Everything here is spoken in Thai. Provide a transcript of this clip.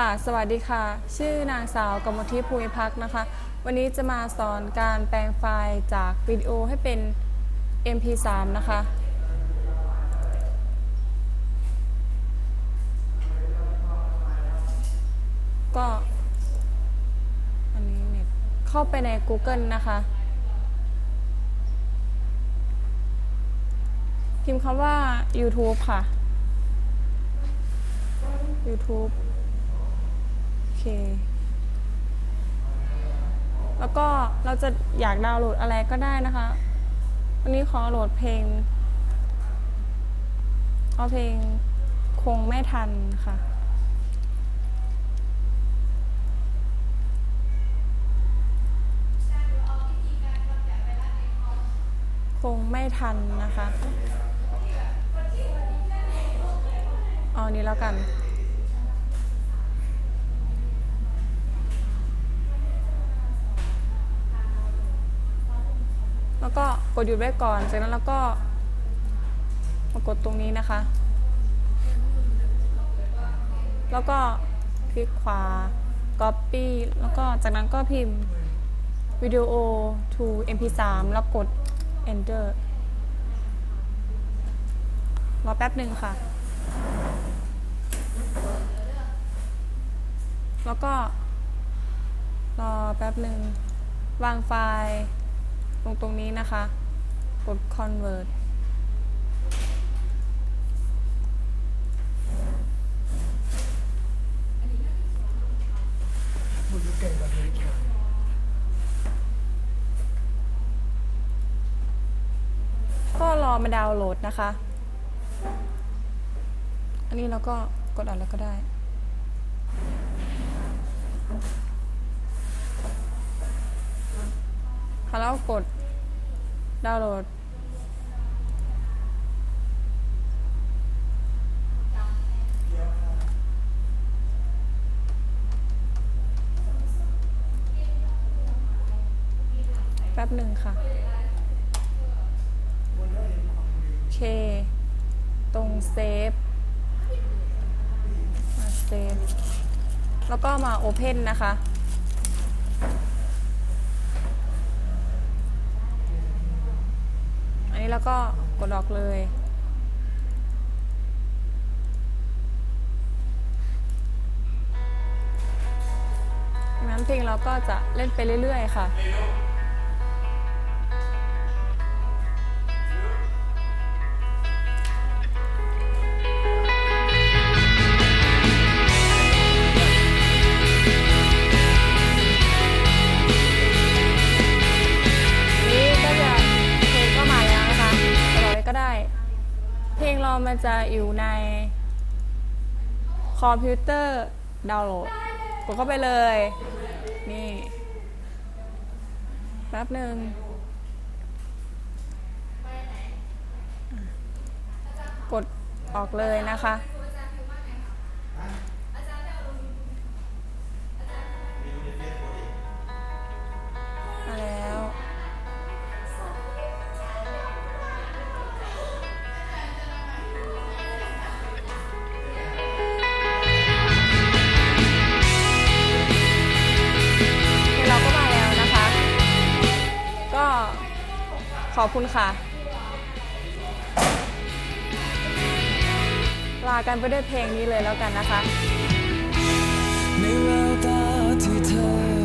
ค่ะ สวัสดีค่ะ ชื่อนางสาวกมลทิพย์ภูมิพักนะคะ วันนี้จะมาสอนการแปลงไฟล์จากวิดีโอให้เป็น MP3 นะคะ ก็อันนี้เน็ตเข้าไปใน Google นะคะ พิมพ์คำว่า YouTube ค่ะ YouTube เค แล้วก็เราจะอยากดาวน์โหลดอะไรก็ได้นะคะ วันนี้ขอโหลดเพลง เอาเพลงคงไม่ทันค่ะคงไม่ทันนะคะ เอาอันนี้แล้วกัน แล้วก็กดหยุดไว้ก่อน จากนั้นเราก็มากดตรงนี้นะคะ แล้วก็คลิกขวา copy แล้วก็จากนั้นก็พิมพ์วิดีโอ to mp3 แล้วกด enter รอแป๊บหนึ่งค่ะ แล้วก็ รอแป๊บหนึ่งวางไฟล์ ตรงตรงนี้นะคะ กด convert ก็รอมาดาวน์โหลดนะคะ อันนี้เราก็กดอะไรก็ได้ ค่ะแล้วกดดาวน์โหลด แป๊บหนึ่งค่ะ โอเค ตรงเซฟ มาเซฟ แล้วก็มาโอเพนนะคะ อันนี้ แล้วก็กดออกเลยดังนั้นเพลงเราก็จะเล่นไปเรื่อย ๆ ค่ะ มันจะอยู่ในคอมพิวเตอร์ดาวน์โหลด กดเข้าไปเลย นี่แป๊บหนึ่งกดออกเลยนะคะ ขอบคุณค่ะ ลากันไปด้วยเพลงนี้เลยแล้วกันนะคะ ในแววตาที่เธอ